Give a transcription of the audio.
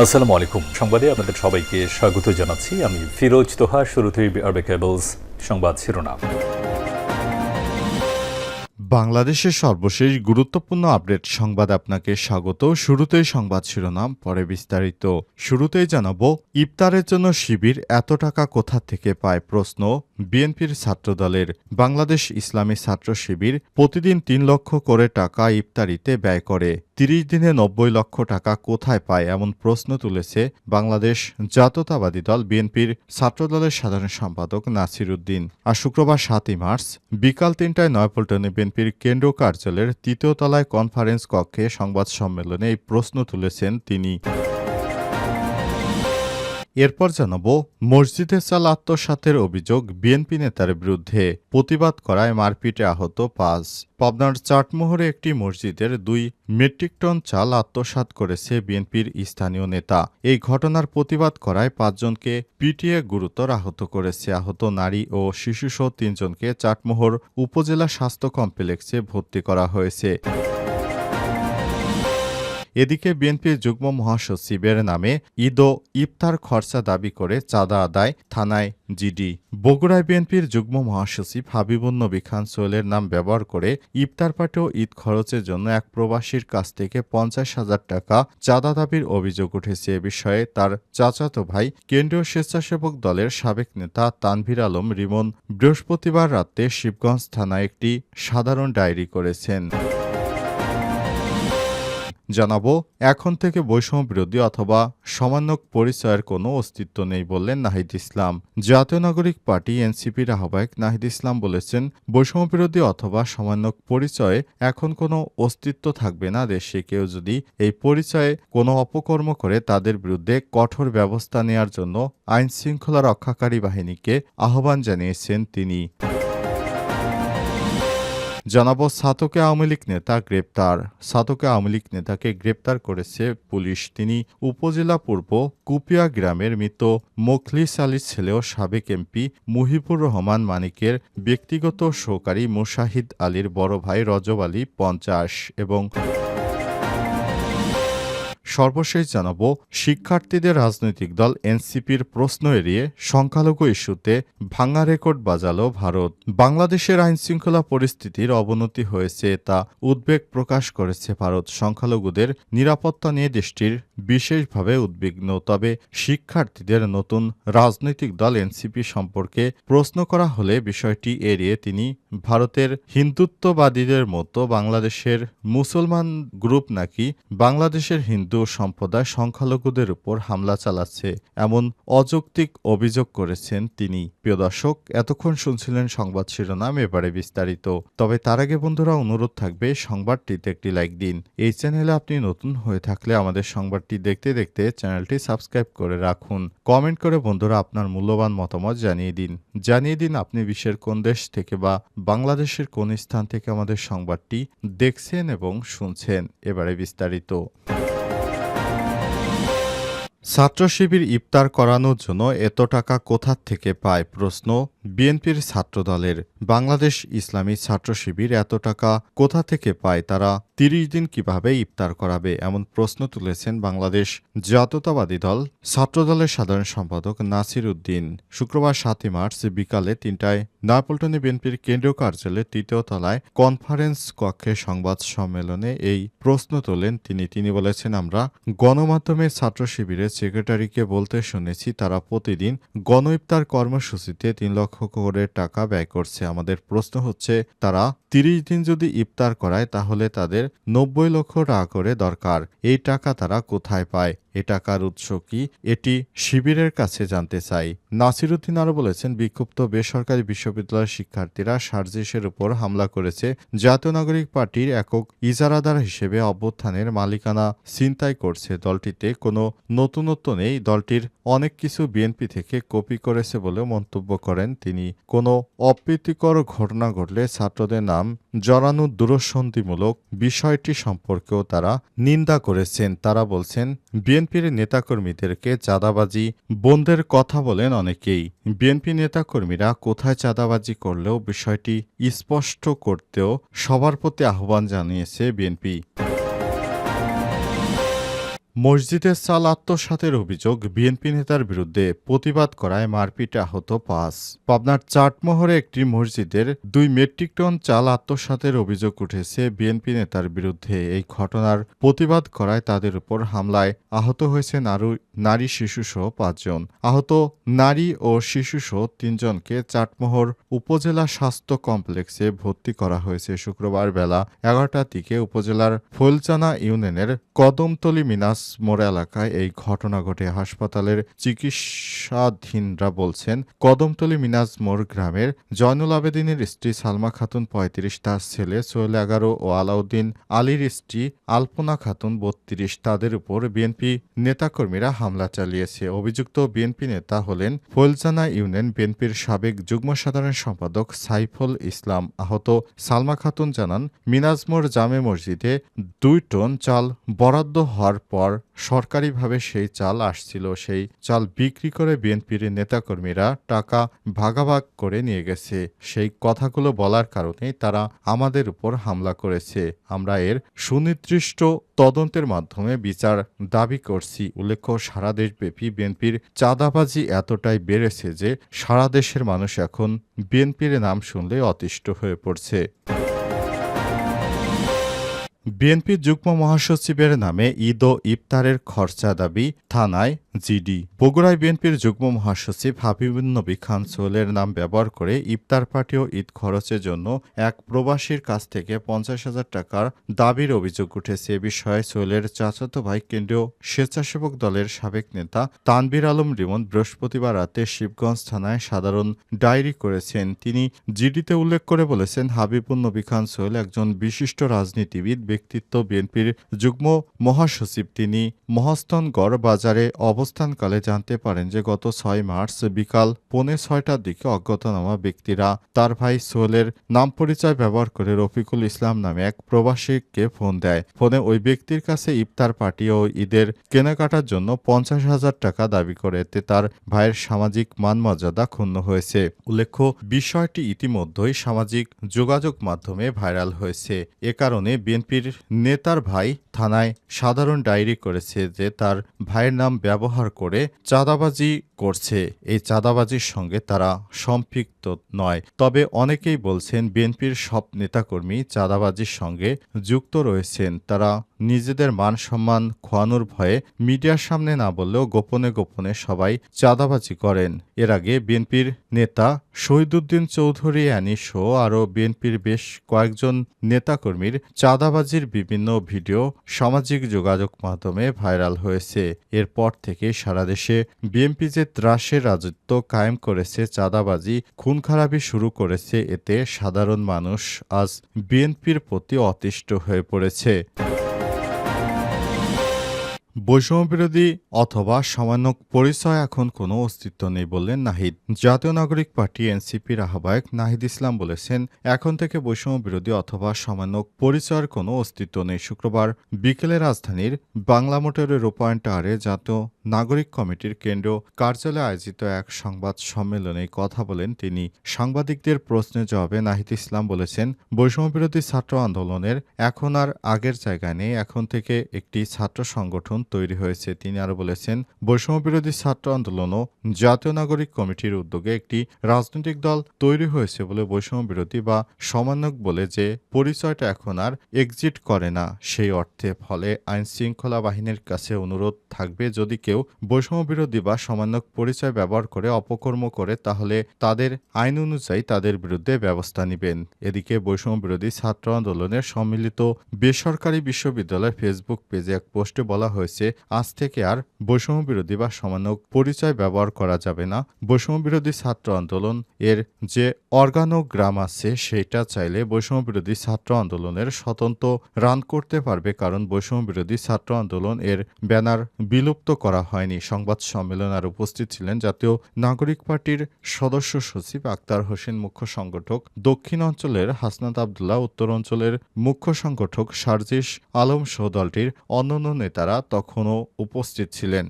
আসসালামু আলাইকুম। সংবাদে আপনাদের সবাইকে স্বাগত জানাচ্ছি। আমি ফিরোজ তোহা, শুরুতেই আরবে কেবলস সংবাদ শিরোনাম। বাংলাদেশের সর্বশেষ গুরুত্বপূর্ণ আপডেট সংবাদ আপনাকে স্বাগত। শুরুতেই সংবাদ শিরোনাম, পরে বিস্তারিত। শুরুতেই জানাব, ইফতারের জন্য শিবির এত টাকা কোথা থেকে পায় প্রশ্ন বিএনপির ছাত্রদলের। বাংলাদেশ ইসলামী ছাত্র শিবির প্রতিদিন তিন লক্ষ করে টাকা ইফতারিতে ব্যয় করে। তিরিশ দিনে নব্বই লক্ষ টাকা কোথায় পায় এমন প্রশ্ন তুলেছে বাংলাদেশ জাততাবাদী দল বিএনপির ছাত্রদলের সাধারণ সম্পাদক নাসির উদ্দিন। আর শুক্রবার সাতই মার্চ বিকাল তিনটায় নয়পল্টনে বিএনপির কেন্দ্র কার্যালয়ের তৃতীয় তলায় কনফারেন্স কক্ষে সংবাদ সম্মেলনে এই প্রশ্ন তুলেছেন তিনি। এরপর জানাব, মসজিদে চাল আত্মসাতের অভিযোগ বিএনপি নেতার বিরুদ্ধে প্রতিবাদ করায় মারপিটে আহত পাঁচ। পাবনার চাটমোহরে একটি মসজিদের দুই মেট্রিক টন চাল আত্মসাৎ করেছে বিএনপির স্থানীয় নেতা। এই ঘটনার প্রতিবাদ করায় পাঁচজনকে পিটিএ গুরুতর আহত করেছে। আহত নারী ও শিশুসহ তিনজনকে চাটমোহর উপজেলা স্বাস্থ্য কমপ্লেক্সে ভর্তি করা হয়েছে। এদিকে বিএনপির যুগ্ম মহাসচিবের নামে ঈদ ও ইফতার খরচা দাবি করে চাঁদা আদায় থানায় জিডি। বগুড়ায় বিএনপির যুগ্ম মহাসচিব হাবিবুন নবী খান সোহেলের নাম ব্যবহার করে ইফতার পার্টি ও ঈদ খরচের জন্য এক প্রবাসীর কাছ থেকে পঞ্চাশ হাজার টাকা চাঁদা দাবির অভিযোগ উঠেছে এ বিষয়ে তার চাচাতো ভাই কেন্দ্রীয় স্বেচ্ছাসেবক দলের সাবেক নেতা তানভীর আলম রিমন বৃহস্পতিবার রাতে শিবগঞ্জ থানায় একটি সাধারণ ডায়েরি করেছেন। জানাব, এখন থেকে বৈষম্য বিরোধী অথবা সমান্যক পরিচয়ের কোনো অস্তিত্ব নেই বললেন নাহিদ ইসলাম। জাতীয় নাগরিক পার্টি এনসিপির আহ্বায়ক নাহিদ ইসলাম বলেছেন, বৈষম্য বিরোধী অথবা সমান্যক পরিচয়ে এখন কোনো অস্তিত্ব থাকবে না দেশে। কেউ যদি এই পরিচয়ে কোনো অপকর্ম করে, তাদের বিরুদ্ধে কঠোর ব্যবস্থা নেয়ার জন্য আইন শৃঙ্খলা রক্ষাকারী বাহিনীকে আহ্বান জানিয়েছেন তিনি। জানাব, সাতকে আওয়ামী লীগ নেতা গ্রেপ্তার। সাতকে আওয়ামী লীগ নেতাকে গ্রেপ্তার করেছে পুলিশ। তিনি উপজেলা পূর্ব কুপিয়া গ্রামের মৃত মখলিস আলীর ছেলে ও সাবেক এমপি মুহিবুর রহমান মানিকের ব্যক্তিগত সহকারী মুশাহিদ আলীর বড় ভাই রজব আলী পঞ্চাশ এবং সর্বশেষ জানাব, শিক্ষার্থীদের রাজনৈতিক দল এনসিপির প্রশ্ন এড়িয়ে সংখ্যালঘু ইস্যুতে ভাঙা রেকর্ড বাজালো ভারত। বাংলাদেশের আইনশৃঙ্খলা পরিস্থিতির অবনতি হয়েছে তা উদ্বেগ প্রকাশ করেছে ভারত। সংখ্যালঘুদের নিরাপত্তা নিয়ে দেশটির বিশেষভাবে উদ্বিগ্ন। তবে শিক্ষার্থীদের নতুন রাজনৈতিক দল এনসিপি সম্পর্কে প্রশ্ন করা হলে বিষয়টি এড়িয়ে তিনি ভারতের হিন্দুত্ববাদীদের মতো বাংলাদেশের মুসলমান গ্রুপ নাকি বাংলাদেশের হিন্দু সম্প্রদায় সংখ্যালঘুদের উপর হামলা চালাচ্ছে, এমন অযৌক্তিক অভিযোগ করেছেন তিনি। প্রিয় দর্শক, এতক্ষণ শুনছিলেন সংবাদ শিরোনাম, এবারে বিস্তারিত। তবে তার আগে বন্ধুরা, অনুরোধ থাকবে সংবাদটিতে একটি লাইক দিন। এই চ্যানেলে আপনি নতুন হয়ে থাকলে আমাদের সংবাদটি দেখতে দেখতে চ্যানেলটি সাবস্ক্রাইব করে রাখুন। কমেন্ট করে বন্ধুরা আপনার মূল্যবান মতামত জানিয়ে দিন। জানিয়ে দিন আপনি বিশ্বের কোন দেশ থেকে বা বাংলাদেশের কোন স্থান থেকে আমাদের সংবাদটি দেখছেন এবং শুনছেন। এবারে বিস্তারিত। ছাত্র শিবির ইফতার করানোর জন্য এত টাকা কোথা থেকে পায় প্রশ্ন বিএনপির ছাত্রদলের। বাংলাদেশ ইসলামী ছাত্র শিবির এত টাকা কোথা থেকে পায় তারা তিরিশ দিন কীভাবে ইফতার করাবে এমন প্রশ্ন তুলেছেন বাংলাদেশ জাতীয়তাবাদী দল। ছাত্রদলের সাধারণ সম্পাদক নাসির উদ্দিন শুক্রবার সাতই মার্চ বিকালে তিনটায় নয়াপল্টনে বিএনপির কেন্দ্রীয় কার্যালয়ের তৃতীয় তলায় কনফারেন্স কক্ষে সংবাদ সম্মেলনে এই প্রশ্ন তোলেন তিনি। তিনি বলেছেন, আমরা গণমাধ্যমে ছাত্র শিবিরের সেক্রেটারিকে বলতে শুনেছি, তারা প্রতিদিন গণ ইফতার কর্মসূচিতে তিন লক্ষ করে টাকা ব্যয় করছে। আমাদের প্রশ্ন হচ্ছে, তারা তিরিশ দিন যদি ইফতার করায়, তাহলে তাদের নব্বই লক্ষ টাকা করে দরকার। এই টাকা তারা কোথায় পায়? এ টাকার উৎস কি? এটি শিবিরের কাছে জানতে চাই। নাসিরুদ্দিন আরও বলেছেন, বিক্ষুব্ধ বেসরকারি বিশ্ববিদ্যালয়ের শিক্ষার্থীরা সার্জিসের উপর হামলা করেছে। জাতীয় নাগরিক পার্টির একক ইজারাদার হিসেবে অভ্যুত্থানের মালিকানা ছিনতাই করছে দলটিতে। কোনো নতুনত্ব নেই, দলটির অনেক কিছু বিএনপি থেকে কপি করেছে বলেও মন্তব্য করেন তিনি। কোনো অপ্রীতিকর ঘটনা ঘটলে ছাত্রদের নাম জড়ানো দূরসন্ধিমূলক বিষয়টি সম্পর্কেও তারা নিন্দা করেছেন। তারা বলছেন বিএনপির নেতাকর্মীদেরকে চাঁদাবাজি, বন্ধের কথা বলেন অনেকেই। বিএনপি নেতাকর্মীরা কোথায় চাঁদাবাজি করলেও বিষয়টি স্পষ্ট করতেও সবার প্রতি আহ্বান জানিয়েছে বিএনপি। মসজিদের চাল আত্মসাতের অভিযোগ বিএনপি নেতার বিরুদ্ধে প্রতিবাদ করায় মারপিটে আহত পাঁচ। পাবনার চাটমোহরে একটি মসজিদের দুই মেট্রিক টন চাল আত্মসাতের অভিযোগ উঠেছে বিএনপি নেতার বিরুদ্ধে। এই ঘটনার প্রতিবাদ করায় তাদের উপর হামলায় আহত হয়েছে আরও নারী শিশুসহ পাঁচজন আহত নারী ও শিশুসহ তিনজনকে চাটমোহর উপজেলা স্বাস্থ্য কমপ্লেক্সে ভর্তি করা হয়েছে শুক্রবার বেলা এগারোটার দিকে উপজেলার ফৈলচানা ইউনিয়নের কদমতলি মিনাস মোড় এলাকায় এই ঘটনা ঘটে। হাসপাতালের চিকিৎসাধীনরা বলছেন, কদমতলী মিনাজ মোড় গ্রামের জয়নুল আবেদিনের স্ত্রী সালমা খাতুন পঁয়ত্রিশ, তার ছেলে সোহেল এগারো ও আলাউদ্দিন আলীর স্ত্রী আলপনা খাতুন বত্রিশ। তাদের উপর বিএনপি নেতাকর্মীরা হামলা চালিয়েছে। অভিযুক্ত বিএনপি নেতা হলেন ফৈলজানা ইউনিয়ন বিএনপির সাবেক যুগ্ম সাধারণ সম্পাদক সাইফুল ইসলাম আহত। সালমা খাতুন জানান মিনাজমোর জামে মসজিদে দুই টন চাল বরাদ্দ হওয়ার পর সরকারিভাবে সেই চাল আসছিল। সেই চাল বিক্রি করে বিএনপির নেতাকর্মীরা টাকা ভাগাভাগ করে নিয়ে গেছে। সেই কথাগুলো বলার কারণে তারা আমাদের উপর হামলা করেছে। আমরা এর সুনির্দিষ্ট তদন্তের মাধ্যমে বিচার দাবি করছি। উল্লেখ্য, সারা দেশব্যাপী বিএনপির চাঁদাবাজি এতটাই বেড়েছে যে সারা দেশের মানুষ এখন বিএনপির নাম শুনলে অতিষ্ঠ হয়ে পড়ছে। বিএনপির যুগ্ম মহাসচিবের নামে ঈদ ও ইফতারের খরচা দাবি থানায় জিডি। বগুড়ায় বিএনপির যুগ্ম মহাসচিব হাবিবুন নবী খান সোহেলের নাম ব্যবহার করে ইফতার পার্টি ও ঈদ খরচের জন্য এক প্রবাসীর কাছ থেকে পঞ্চাশ হাজার টাকার দাবির অভিযোগ উঠেছে। এ বিষয়ে সোহেলের চাচাতো ভাই কেন্দ্রীয় স্বেচ্ছাসেবক দলের সাবেক নেতা তানবির আলম রিমন বৃহস্পতিবার রাতে শিবগঞ্জ থানায় সাধারণ ডায়েরি করেছেন। তিনি জিডিতে উল্লেখ করে বলেছেন, হাবিবুন নবী খান সোহেল একজন বিশিষ্ট রাজনীতিবিদ ব্যক্তিত্ব বিএনপির যুগ্ম মহাসচিব। তিনি মহাস্তনগড় বাজারে অবস্থানকালে জানতে পারেন যে, গত ছয় মার্চ বিকাল পৌনে ছয়টার দিকে অজ্ঞাতনামা ব্যক্তিরা তার ভাই সোহেলের নাম পরিচয় ব্যবহার করে রফিকুল ইসলাম নামে এক প্রবাসীকে ফোন দেয়। ফোনে ওই ব্যক্তির কাছে ইফতার পার্টি ও ঈদের কেনাকাটার জন্য পঞ্চাশ হাজার টাকা দাবি করে এতে তার ভাইয়ের সামাজিক মান মর্যাদা ক্ষুণ্ণ হয়েছে। উল্লেখ্য, বিষয়টি ইতিমধ্যেই সামাজিক যোগাযোগ মাধ্যমে ভাইরাল হয়েছে। এ কারণে বিএনপির নেতার ভাই থানায় সাধারণ ডায়েরি করেছে যে তার ভাইয়ের নাম ব্যবহার করে চাঁদাবাজি করছে। এই চাঁদাবাজির সঙ্গে তারা সম্পৃক্ত নয়। তবে অনেকেই বলছেন, বিএনপির সব নেতাকর্মী চাঁদাবাজির সঙ্গে যুক্ত রয়েছেন। তারা নিজেদের মান সম্মান খোয়ানোর ভয়ে মিডিয়ার সামনে না বললেও গোপনে গোপনে সবাই চাঁদাবাজি করেন। এর আগে বিএনপির নেতা শহীদুদ্দিন চৌধুরী অ্যানিসহ আরও বিএনপির বেশ কয়েকজন নেতাকর্মীর চাঁদাবাজির বিভিন্ন ভিডিও সামাজিক যোগাযোগ মাধ্যমে ভাইরাল হয়েছে। এরপর থেকে সারা দেশে বিএনপি যে ত্রাসের রাজত্ব কায়েম করেছে চাঁদাবাজি খুন খারাপি শুরু করেছে এতে সাধারণ মানুষ আজ বিএনপির প্রতি অতিষ্ঠ হয়ে পড়েছে। বৈষম্যবিরোধী অথবা সামান্য পরিচয় এখন কোনো অস্তিত্ব নেই বললেন নাহিদ। জাতীয় নাগরিক পার্টি এনসিপির আহ্বায়ক নাহিদ ইসলাম বলেছেন, এখন থেকে বৈষম্য বিরোধী অথবা সামান্য পরিচয়ের কোনো অস্তিত্ব নেই। শুক্রবার বিকেলে রাজধানীর বাংলা মোটরের রূপায়ণ টাওয়ারে জাতীয় নাগরিক কমিটির কেন্দ্রীয় কার্যালয়ে আয়োজিত এক সংবাদ সম্মেলনে কথা বলেন তিনি। সাংবাদিকদের প্রশ্নের জবাবে নাহিদ ইসলাম বলেছেন, বৈষম্যবিরোধী ছাত্র আন্দোলনের এখন আর আগের জায়গায় নেই। এখন থেকে একটি ছাত্র সংগঠন তৈরি হয়েছে। তিনি আরও বলেছেন, বৈষম্যবিরোধী ছাত্র আন্দোলনও জাতীয় নাগরিক কমিটির উদ্যোগে একটি রাজনৈতিক দল তৈরি হয়েছে বলে বৈষম্য বিরোধী বা সমানক বলে যে পরিচয়টা এখন আর এক্সিট করে না। সেই অর্থে ফলে আইন শৃঙ্খলা বাহিনীর কাছে অনুরোধ থাকবে, যদি কেউ বৈষম্য বিরোধী বা সমানক পরিচয় ব্যবহার করে অপকর্ম করে, তাহলে তাদের আইন অনুযায়ী তাদের বিরুদ্ধে ব্যবস্থা নেবেন। এদিকে বৈষম্য বিরোধী ছাত্র আন্দোলনের সম্মিলিত বেসরকারি বিশ্ববিদ্যালয়ের ফেসবুক পেজে এক পোস্টে বলা হয়েছে, আজ থেকে আর বৈষম্য বিরোধী বা সমানক পরিচয় ব্যবহার করা যাবে না। বৈষম্য বিরোধী ছাত্র আন্দোলন এর যে অর্গানোগ্রাম আছে সেটা চাইলে বৈষম্য বিরোধী ছাত্র আন্দোলনের স্বতন্ত্র রান করতে পারবে, কারণ বৈষম্য বিরোধী ছাত্র আন্দোলন এর ব্যানার বিলুপ্ত করা হয়নি। সংবাদ সম্মেলন আর উপস্থিত ছিলেন জাতীয় নাগরিক পার্টির সদস্য সচিব আক্তার হোসেন মুখ্য সংগঠক, দক্ষিণ অঞ্চলের হাসনাত আবদুল্লাহ, উত্তর অঞ্চলের মুখ্য সংগঠক সার্জিস আলম সহ দলটির অন্যান্য নেতারা তখনও উপস্থিত ছিলেন।